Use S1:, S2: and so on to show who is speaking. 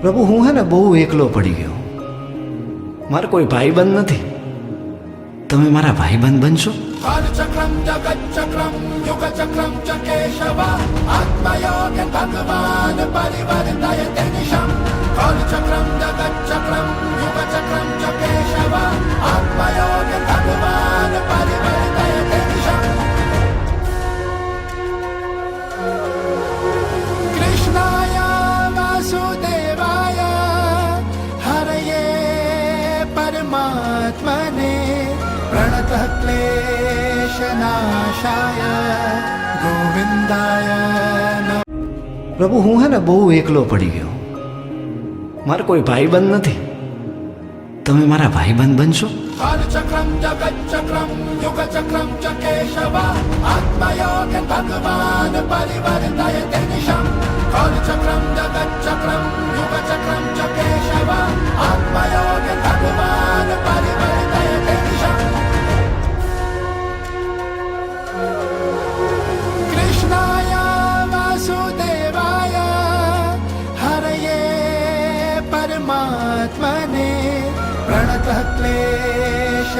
S1: પ્રભુ હું હે ને બહુ એકલો પડી ગયો મારે કોઈ ભાઈબંધ નથી તમે મારા ભાઈબંધ બનશો
S2: કાલચક્રમ જગતચક્રમ યુગચક્રમ ચ કેશવ આત્મયોગ ભગવાન પરિવર્તય નિશમ परमात्मने प्रणतः क्लेशनाशाय गोविन्दाय नमः
S1: પ્રભુ હું હે ને બહુ એકલો પડી ગયો મારે કોઈ ભાઈબંધ નથી તમે મારા ભાઈબંધ બનશો
S2: कालचक्रं जगच्चक्रं युगचक्रं च केशव आत्मयोगं भगवान् परिवर्तयते निशम् परमात्मने प्रणतः क्लेशनाशाय